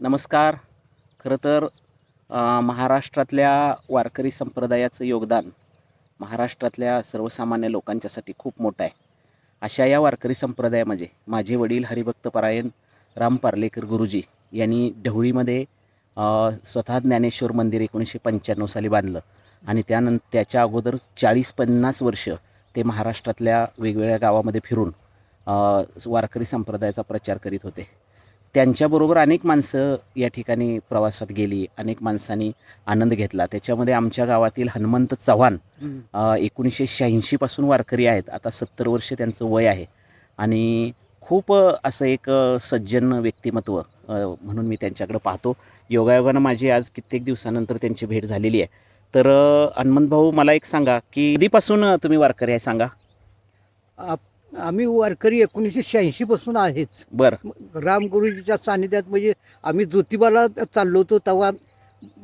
नमस्कार. खरं तर महाराष्ट्रातल्या वारकरी संप्रदायाचं योगदान महाराष्ट्रातल्या सर्वसामान्य लोकांच्यासाठी खूप मोठं आहे. अशा या वारकरी संप्रदायामध्ये माझे वडील हरिभक्त परायण राम पार्लेकर गुरुजी यांनी ढवळीमध्ये स्वतः ज्ञानेश्वर मंदिर एकोणीसशे पंच्याण्णव साली बांधलं आणि त्यानंतर त्याच्या अगोदर चाळीस पन्नास वर्ष ते महाराष्ट्रातल्या वेगवेगळ्या गावामध्ये फिरून वारकरी संप्रदायाचा प्रचार करीत होते. त्यांच्याबरोबर अनेक माणसं या ठिकाणी प्रवासात गेली अनेक माणसांनी आनंद घेतला. त्याच्यामध्ये आमच्या गावातील हनुमंत चव्हाण एकोणीसशे शहाऐंशीपासून वारकरी आहेत. आता सत्तर वर्ष त्यांचं वय आहे. आणि खूप असं एक सज्जन व्यक्तिमत्व म्हणून मी त्यांच्याकडे पाहतो. योगायोगानं माझी आज कित्येक दिवसानंतर त्यांची भेट झालेली आहे. तर हनुमंत भाऊ मला एक सांगा की कधीपासून तुम्ही वारकरी आहे सांगा. आम्ही वारकरी एकोणीसशे शहाऐंशी पासून आहेच. बरं. रामगुरुजीच्या सानिध्यात म्हणजे आम्ही ज्योतिबाला चाललो होतो तेव्हा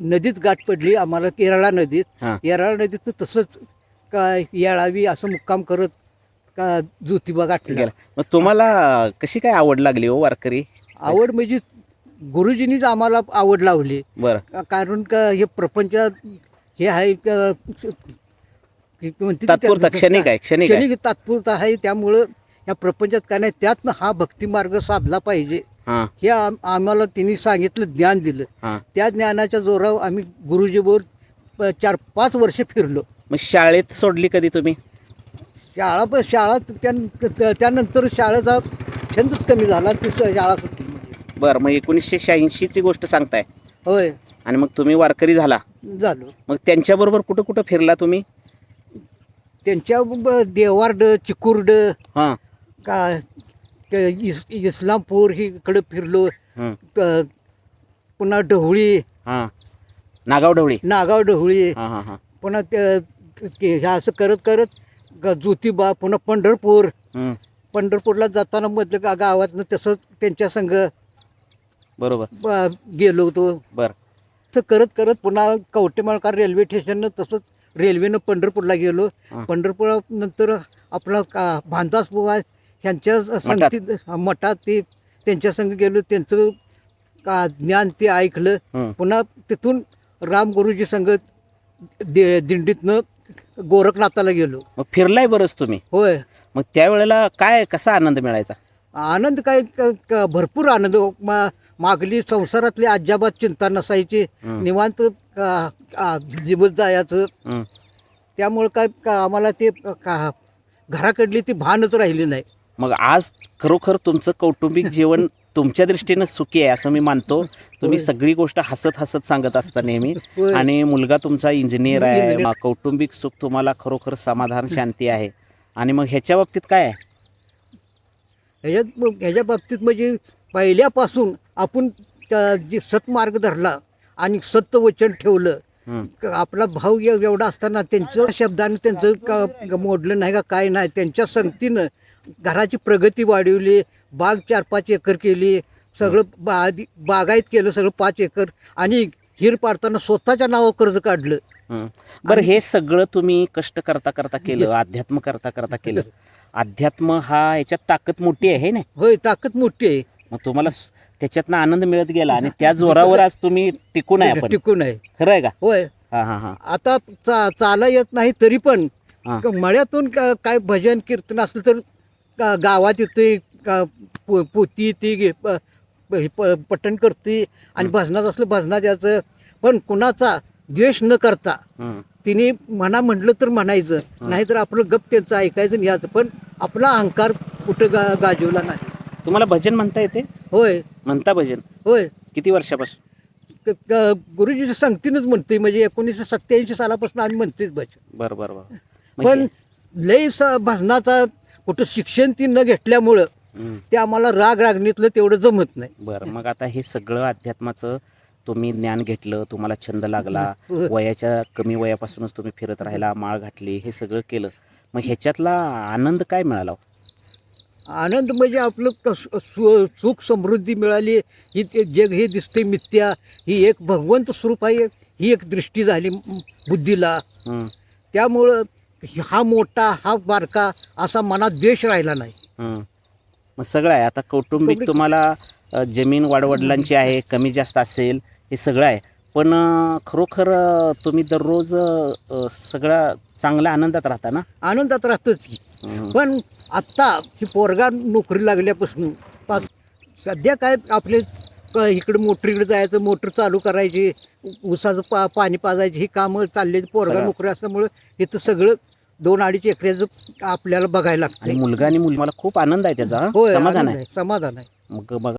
नदीत गाठ पडली आम्हाला येरळा नदीत. हां. येरळा नदीत तसंच काय येळावी असं मुक्काम करत का ज्योतिबा गाठला गेला. मग तुम्हाला कशी काय आवड लागली हो वारकरी? आवड म्हणजे गुरुजींनीच आम्हाला आवड लावली. बरं. का- कारण का हे प्रपंचात हे आहे का- तात्पुरता क्षणिक आहे क्षणिक आहे. क्षणिक तात्पुरता आहे त्यामुळं या प्रपंचात काय नाही त्यातनं हा भक्तिमार्ग साधला पाहिजे. हां. हे आम- आम्हाला त्यांनी सांगितलं ज्ञान दिलं. हां. त्या ज्ञानाच्या जोरावर आम्ही गुरुजीबरोबर प- चार पाच वर्ष फिरलो. मग शाळेत सोडली कधी तुम्ही? शाळा पण शाळा त्या- त्यानंतर शाळेचा छंदच कमी झाला ती स- शाळा सुटली. म्हणजे. बरं मग एकोणीसशे शहाऐंशीची गोष्ट सांगताय. होय. आणि मग तुम्ही वारकरी झाला. झालो. मग त्यांच्याबरोबर कुठं कुठं फिरला तुम्ही? त्यांच्या ब- देवार्ड चिकुर्ड हां. का ते इस इस्लामपूर ही इकडं फिरलो. हं, क- पुन्हा ढवळी. हां. नागाव ढवळी. नागाव ढवळी. हां हां हां. पुन्हा ते के- हे असं करत करत ग- ज्योतिबा पुन्हा पंढरपूर. हं, पंढरपूरला जाताना मधलं गा गावातनं तसंच त्यांच्या संघ बरोबर. ब- गेलो होतो. बरं. असं करत करत पुन्हा कवटेमाळकार रेल्वे स्टेशननं तसंच रेल्वेनं पंढरपूरला गेलो. हां. पंढरपुरानंतर आपला का भांतास बुवा ह्यांच्या संगतीत मठात. ते त्यांच्या संग गेलो. त्यांचं का ज्ञान ते ऐकलं. पुन्हा तिथून राम गुरुजी संग दि दिंडीतनं गोरखनाथाला गेलो. मग फिरलाय बरंच तुम्ही. होय. मग त्यावेळेला काय कसा आनंद मिळायचा? आनंद काय भरपूर आनंद. मागली संसारातली अजिबात चिंता नसायची. निवांत जीवन जायचं. हं. त्यामुळं काय का आम्हाला ते का घराकडली ती भानच राहिली नाही. मग आज खरोखर तुमचं कौटुंबिक जीवन तुमच्या दृष्टीनं सुखी आहे असं मी मानतो. तुम्ही होय. सगळी गोष्ट हसत हसत सांगत असता नेहमी. होय. आणि मुलगा तुमचा इंजिनियर आहे. इंजिनियर. कौटुंबिक सुख तुम्हाला खरोखर समाधान शांती आहे. आणि मग ह्याच्या बाबतीत काय आहे? ह्याच्यात ह्याच्या बाबतीत म्हणजे पहिल्यापासून आपण त्या- जे सतमार्ग धरला आणि सत्य वचन ठेवलं आपला भाऊ एव- एवढा असताना त्यांचं शब्दाने त्यांचं मोडलं नाही का काय नाही. त्यांच्या संगतीनं घराची प्रगती वाढवली बाग चार पाच एकर केली सगळं बा आधी- बागायत केलं सगळं पाच एकर आणि हिर पाडताना स्वतःच्या नावावर कर्ज काढलं. बरं हे सगळं तुम्ही कष्ट करता करता केलं अध्यात्म करता करता केलं. अध्यात्म हा याच्यात ताकद मोठी आहे ना होय ताकद मोठी आहे. मग तुम्हाला स- त्याच्यातनं आनंद मिळत गेला आणि त्या जोरावर आज तुम्ही टिकून आहे आपण. टिकून आहे. खरं आहे का? होय. हा हा हा. आता चा चाला येत नाही तरी पण हा. क- मळ्यातून का- काय भजन कीर्तन असलं तर का- गावात येते का पो- पोती येते गे- प- प- प- पठण करते आणि हं. भजनात असलं भजनात याचं पण कुणाचा द्वेष न करता. तिने म्हणा म्हटलं तर म्हणायचं. हं. नाहीतर आपलं गप त्यांचं ऐकायचं आणि याचं पण आपला अहंकार कुठं गा गाजवला नाही. तुम्हाला भजन म्हणता येते? होय. म्हणता भजन? होय. किती वर्षापासून? क- क- गुरुजीच्या संगतीनंच म्हणते म्हणजे एकोणीसशे सत्याऐंशी सालापासून आम्ही म्हणतेच भजन. बरं बरं बरं. पण म्हणजे- लय स भजनाचा कुठं शिक्षण ती न घेतल्यामुळं हं. ते आम्हाला राग रागणीतलं तेवढं जमत नाही. बरं मग आता हे सगळं अध्यात्माचं तुम्ही ज्ञान घेतलं तुम्हाला छंद लागला होय. वयाच्या कमी वयापासूनच तुम्ही फिरत राहिला माळ घातली हे सगळं केलं. मग ह्याच्यातला आनंद काय मिळाला? हो? आनंद म्हणजे आपलं कस- सु- सुख समृद्धी मिळाली. ही ते जग हे दिसते मिथ्या. ही एक भगवंत स्वरूप आहे. ही एक दृष्टी झाली बुद्धीला. त्यामुळं हा मोठा हा बारका असा मनात द्वेष राहिला नाही. मग सगळं आहे. आता कौटुंबिक तुम्हाला जमीन वाडवडिलांची आहे कमी जास्त असेल हे सगळं आहे. पण खरोखर तुम्ही दररोज सगळा चांगल्या आनंदात राहता ना? आनंदात राहतच की. पण आत्ता ही पोरगा नोकरी लागल्यापासून पास सध्या काय आपले क- इकडे मोटरीकडे जायचं मोटर चालू करायची ऊसाचं पा पाणी पाजायची ही कामं चालली पोरगा सगळं. नोकरी असल्यामुळं इथं सगळं दोन अडीच एकऱ्याचं आपल्याला बघायला आणि लागतं मुलगा आणि मुली मला खूप आनंद आहे त्याचा हं? होय समाधान आनंद आहे समाधान आहे. मग बघा.